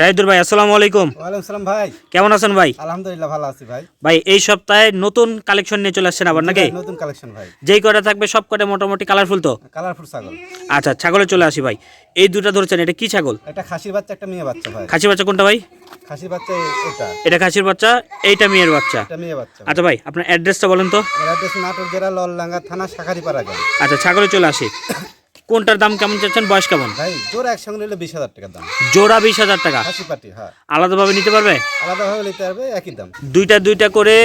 শাহিদুর ভাই আসসালামু আলাইকুম। ওয়ালাইকুম সালাম ভাই। কেমন আছেন ভাই? আলহামদুলিল্লাহ ভালো আছি ভাই। ভাই এই সপ্তাহে নতুন কালেকশন নিয়ে চলে আসছেন আবার নাকি? নতুন কালেকশন ভাই। যেই কটা থাকবে সব কটা মোটামুটি কালারফুল তো? কালারফুল ছাগল। আচ্ছা ছাগলে চলে আসি ভাই। এই দুটা ধরছেন এটা কি ছাগল? একটা খাসির বাচ্চা একটা মেয়ে বাচ্চা ভাই। খাসির বাচ্চা কোনটা ভাই? খাসির বাচ্চা এটা। এটা খাসির বাচ্চা এইটা মেয়ের বাচ্চা। এটা মেয়ে বাচ্চা আচ্ছা ভাই আপনার অ্যাড্রেসটা বলেন তো। অ্যাড্রেস নাটোর জেলা ললডাঙ্গা থানা শাখারিপাড়া আচ্ছা ছাগলে চলে আসি। কোনটার দাম কেমন চাচ্ছেন? বয়স কেমন? ভাই জোর একসঙ্গে নিলে বিশ হাজার টাকা দাম। জোড়া বিশ হাজার টাকা। পাটি হ্যাঁ। আলাদাভাবে নিতে পারবে? আলাদাভাবে নিতে হবে একই দাম। দুইটা দুইটা করে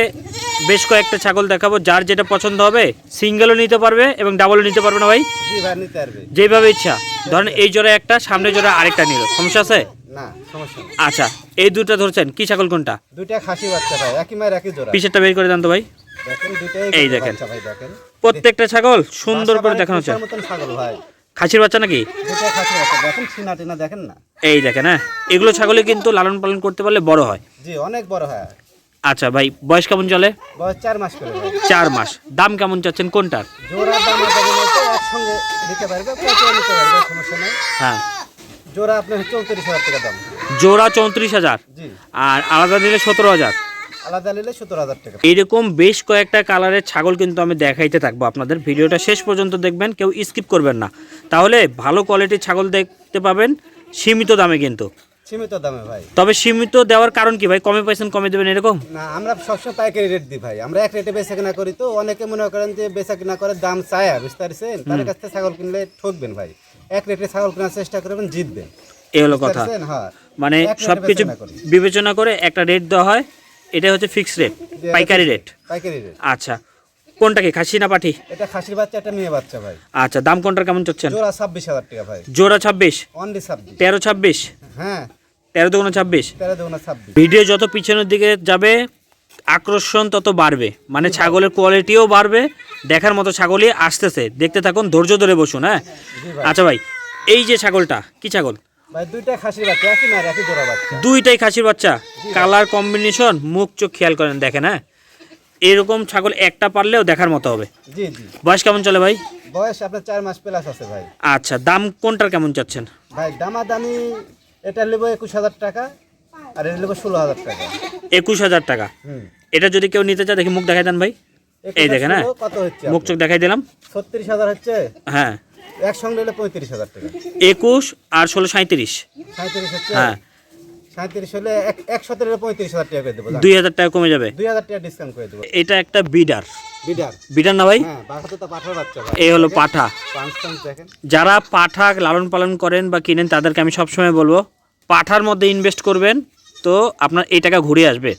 বেশ কয়েকটা ছাগল দেখাবো। যার যেটা পছন্দ হবে সিঙ্গেলও নিতে পারবে এবং ডাবলও নিতে পারবে না ভাই? জি ভাই নিতে পারবে। যেভাবে ইচ্ছা। ধরেন এই জোড়া একটা সামনে জোড়া আরেকটা নিল। সমস্যা আছে? না সমস্যা আচ্ছা এই দুটো ধরছেন কি ছাগল কোনটা? দুইটা খাসি বাচ্চা ভাই একই মায়ের একই জোড়া। পিছেরটা বের করে দেন তো ভাই। এই দেখেন। প্রত্যেকটা ছাগল সুন্দর করে দেখানো হচ্ছে। ছাগল ভাই। খাসির বাচ্চা নাকি? দুইটা খাসি দেখেন টিনা দেখেন না? এই দেখেন হ্যাঁ? এগুলো ছাগলে কিন্তু লালন পালন করতে পারলে বড় হয়। জি অনেক বড় হয়। আচ্ছা ভাই বয়স কেমন চলে? বয়স চার মাস করে। চার মাস। দাম কেমন চাচ্ছেন? কোনটার? জোড়া দাম একসঙ্গে নিতে পারবে নিতে পারবে সমস্যা নেই। হ্যাঁ। জোড়া আপনার চৌত্রিশ হাজার টাকা দাম। জোড়া চৌত্রিশ হাজার। আর আলাদা দিলে সতেরো হাজার। আলাদা নিলে সত্তর হাজার টাকা। এইরকম বেশ কয়েকটা কালারের ছাগল কিন্তু আমি দেখাইতে থাকব আপনাদের। ভিডিওটা শেষ পর্যন্ত দেখবেন কেউ স্কিপ করবেন না। তাহলে ভালো কোয়ালিটির ছাগল দেখতে পাবেন সীমিত দামে কিন্তু। সীমিত দামে ভাই। তবে সীমিত দেওয়ার কারণ কি ভাই? কমে পাইছেন কমে দেবেন এরকম? না আমরা সবসময় পাইকারি রেট দিই ভাই। আমরা এক রেটে বেচা কিনা করি তো অনেকে মনে করেন যে বেচা কিনা করে দাম চায় বুঝতে পারছেন? তার কাছ থেকে ছাগল কিনলে ঠকবেন ভাই। এক রেটে ছাগল কেনার চেষ্টা করবেন জিতবেন। এই হলো কথা। হ্যাঁ। মানে এক rate সব কিছু বিবেচনা করি। বিবেচনা করে একটা রেট দেওয়া হয়। এটা হচ্ছে ফিক্সড রেট পাইকারি রেট পাইকারি রেট আচ্ছা কোনটা কি খাসি না পাঠি? এটা খাসির বাচ্চা একটা মেয়ে বাচ্চা ভাই। আচ্ছা দাম কোনটার কেমন চাচ্ছেন? জোড়া ছাব্বিশ হাজার টাকা ভাই। জোড়া ছাব্বিশ? অনলি ছাব্বিশ। তেরো ছাব্বিশ? হ্যাঁ। তেরো দুগুণ ছাব্বিশ? তেরো দুগুণা ছাব্বিশ। ভিডিও যত পিছনের দিকে যাবে আকর্ষণ তত বাড়বে। মানে ছাগলের কোয়ালিটিও বাড়বে দেখার মতো ছাগলই আসতেছে। দেখতে থাকুন ধৈর্য ধরে বসুন হ্যাঁ? আচ্ছা ভাই এই যে ছাগলটা কি ছাগল? ভাই দুইটা খাসির বাচ্চা একই মায়ের একই জোড়া বাচ্চা। দুইটাই খাসির বাচ্চা। কালার কম্বিনেশন মুখ চোখ খেয়াল করেন দেখেন হ্যাঁ? এরকম ছাগল একটা পারলেও দেখার মতো হবে। জি জি। বয়স কেমন চলে ভাই? বয়স আপনার চার মাস প্লাস আছে ভাই। আচ্ছা দাম কোনটার কেমন চাচ্ছেন? ভাই দামাদামি এটা নেব একুশ হাজার টাকা আর এটা নেব ষোলো হাজার টাকা। একুশ হাজার টাকা। হুম। এটা যদি কেউ নিতে চায় দেখি মুখ দেখাই দেন ভাই। এই দেখেন হ্যাঁ? কত হচ্ছে মুখ চোখ দেখাই দিলাম। ছত্রিশ হাজার হচ্ছে? হ্যাঁ। একসঙ্গে নিলে পঁয়ত্রিশ হাজার টাকা। একুশ আর ষোলো সাঁত্রিশ সাঁত্রিশ হচ্ছে হ্যাঁ। সাঁত্রিশ হলে এক একশো নিলে পঁয়ত্রিশ হাজার টাকা করে দেবো। দুই হাজার টাকা কমে যাবে। দুই হাজার টাকা ডিসকাউন্ট করে দেবো। এটা একটা বিডার। বিডার। বিডার না ভাই? হ্যাঁ এই হলো পাঠা। যারা পাঠা লালন পালন করেন বা কিনেন তাদেরকে আমি সবসময় বলব পাঠার মধ্যে ইনভেস্ট করবেন তো আপনার এই টাকা ঘুরে আসবে।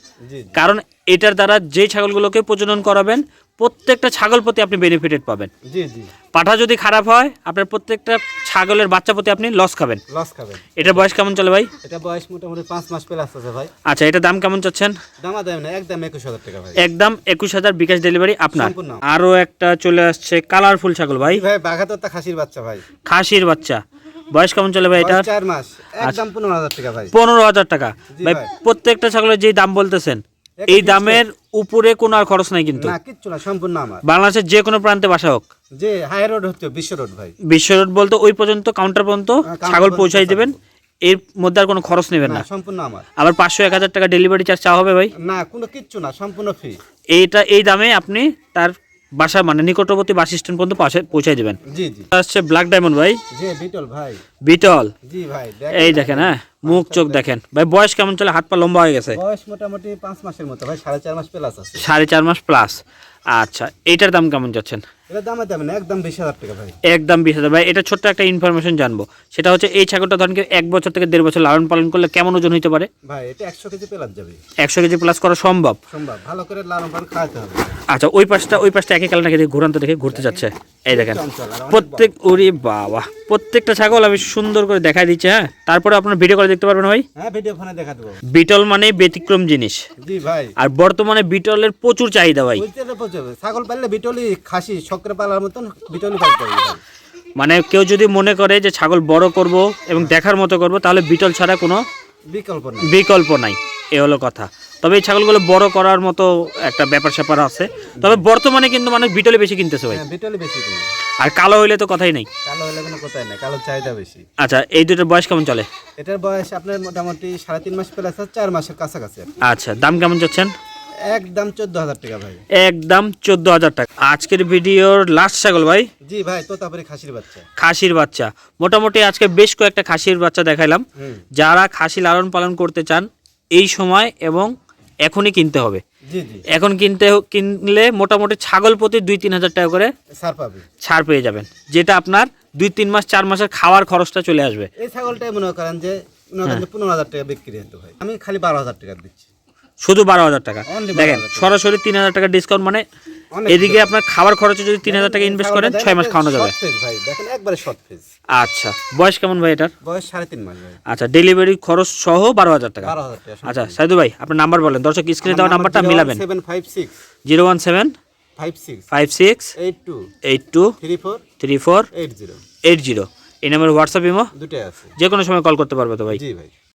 কারণ এটার দ্বারা যে ছাগলগুলোকে প্রজনন করাবেন প্রত্যেকটা ছাগল প্রতি আপনি বেনিফিটেড পাবেন। জি জি। পাঠা যদি খারাপ হয় আপনার প্রত্যেকটা ছাগলের বাচ্চা প্রতি আপনি লস খাবেন। লস খাবেন। এটার বয়স কেমন চলে ভাই? এটা বয়স মোটামুটি পাঁচ মাস প্লাস আছে ভাই। আচ্ছা এটা দাম কেমন চাচ্ছেন? দামা দাম না একদম একুশ হাজার টাকা ভাই। একদম একুশ হাজার বিকাশ ডেলিভারি আপনার। আরও একটা চলে আসছে কালারফুল ছাগল ভাই। ভাই বাঘাতে তো খাসির বাচ্চা ভাই। খাসির বাচ্চা। বয়স কেমন চলে ভাই এটা চার মাস একদম পনেরো হাজার টাকা ভাই। পনেরো হাজার টাকা। ভাই। প্রত্যেকটা ছাগলের যে দাম বলতেছেন এই দামের উপরে কোনো আর খরচ নাই কিন্তু। না কিচ্ছু না সম্পূর্ণ আমার। বাংলাদেশের যে কোনো প্রান্তে বাসা হোক। যে হাই রোড হচ্ছে বিশ্ব রোড ভাই। বিশ্ব রোড বলতে ওই পর্যন্ত কাউন্টার পর্যন্ত হ্যাঁ, ছাগল পৌঁছাই দেবেন। এর মধ্যে আর কোনো খরচ নেবেন না। সম্পূর্ণ আমার। আবার পাঁচশো এক হাজার টাকা ডেলিভারি চার্জ চাওয়া হবে ভাই। না কোনো কিচ্ছু না সম্পূর্ণ ফ্রি এইটা এই দামে আপনি তার বাসা মানে নিকটবর্তী বাস স্ট্যান্ড পর্যন্ত পৌঁছাই দেবেন। জি জি। আসছে ব্ল্যাক ডায়মন্ড ভাই। যে বিটল ভাই। বিটল জি ভাই এই দেখেন হ্যাঁ। মুখ চোখ দেখেন। ভাই বয়স কেমন চলে? হাত পা লম্বা হয়ে গেছে? বয়স মোটামুটি পাঁচ মাসের মতো। ভাই সাড়ে চার মাস প্লাস আছে। সাড়ে চার মাস প্লাস আচ্ছা এইটার দাম কেমন যাচ্ছেন? এটা দামে না একদম বিশ হাজার টাকা ভাই। একদম বিশ হাজার। ভাই এটা ছোট্ট একটা ইনফরমেশন জানব। সেটা হচ্ছে এই ছাগলটা ধরেন কি এক বছর থেকে দেড় বছর লালন পালন করলে কেমন ওজন হতে পারে? ভাই এটা একশো কেজি প্লাস যাবে। একশো কেজি প্লাস করা সম্ভব? সম্ভব। ভালো করে লালন পালন খাওয়াতে হবে। আচ্ছা ওই পাশটা ওই পাশটা একই কালার নাকি ঘুরান্ত দেখে ঘুরতে যাচ্ছে? এই দেখেন প্রত্যেক ওরে বাবা প্রত্যেকটা ছাগল আমি সুন্দর করে দেখাই দিচ্ছি হ্যাঁ? তারপরে আপনার ভিডিও করে দেখতে পারবেন ভাই। হ্যাঁ ভিডিও ফোনে দেখা দেবো। বিটল মানে ব্যতিক্রম জিনিস। আর বর্তমানে বিটলের প্রচুর চাহিদা ভাই। ছাগল পাললে বিটলি খাসি শক্রে পালার মতন বিটলি মানে কেউ যদি মনে করে যে ছাগল বড় করব এবং দেখার মতো করব তাহলে বিটল ছাড়া কোনো বিকল্প নেই। বিকল্প নাই। এ হলো কথা। তবে এই ছাগলগুলো বড় করার মতো একটা ব্যাপার স্যাপার আছে। তবে বর্তমানে কিন্তু মানুষ বিটলে বেশি কিনতেছে ভাই। হ্যাঁ বিটলে বেশি কিনে। আর কালো হইলে তো কথাই নেই। কালো হইলে কোনো কোথায় নাই কালো চাহিদা বেশি। আচ্ছা এই দুটোর বয়স কেমন চলে? এটার বয়স আপনার মোটামুটি সাড়ে তিন মাস প্লাস চার মাসের কাছাকাছি আচ্ছা দাম কেমন যাচ্ছেন একদম চোদ্দ হাজার টাকা ভাই। একদম চোদ্দ হাজার টাকা। আজকের ভিডিওর লাস্ট ছাগল ভাই? জি ভাই তোতাপুরি খাসির বাচ্চা। খাসির বাচ্চা। মোটামুটি আজকে বেশ কয়েকটা খাসির বাচ্চা দেখাইলাম। যারা খাসি লালন পালন করতে চান এই সময় এবং এখনই কিনতে হবে। এখন কিনতে কিনলে মোটামুটি ছাগল প্রতি দুই তিন হাজার টাকা করে ছাড় পাবে। ছাড় পেয়ে যাবেন। যেটা আপনার দুই তিন মাস চার মাসের খাওয়ার খরচটা চলে আসবে। এই ছাগলটাই মনে করেন যে মনে করেন যে পনেরো হাজার টাকা বিক্রি হতো ভাই আমি খালি বারো হাজার টাকা দিচ্ছি। শুধু বারো হাজার টাকা। দেখেন সরাসরি তিন হাজার টাকা ডিসকাউন্ট মানে এদিকে আপনার খাবার খরচে যদি তিন হাজার টাকা ইনভেস্ট করেন ছয় মাস খাওয়ানো যাবে। ভাই দেখেন একবারে শর্ট ফেজ আচ্ছা বয়স কেমন ভাই এটার? বয়স সাড়ে তিন মাস ভাই। আচ্ছা ডেলিভারি খরচ সহ বারো হাজার টাকা। বারো হাজার টাকা আচ্ছা সাইদু ভাই আপনার নাম্বার বলেন। দর্শক স্ক্রিনে দেওয়া নাম্বারটা মিলাবেন। Seven five six. Zero one seven five six. Five six eight two. Eight two three four. Three four eight zero. Eight zero. এই নাম্বার হোয়াটসঅ্যাপ ইমো? দুটাই আছে। যে কোনো সময় কল করতে পারবে তো ভাই। জি ভাই।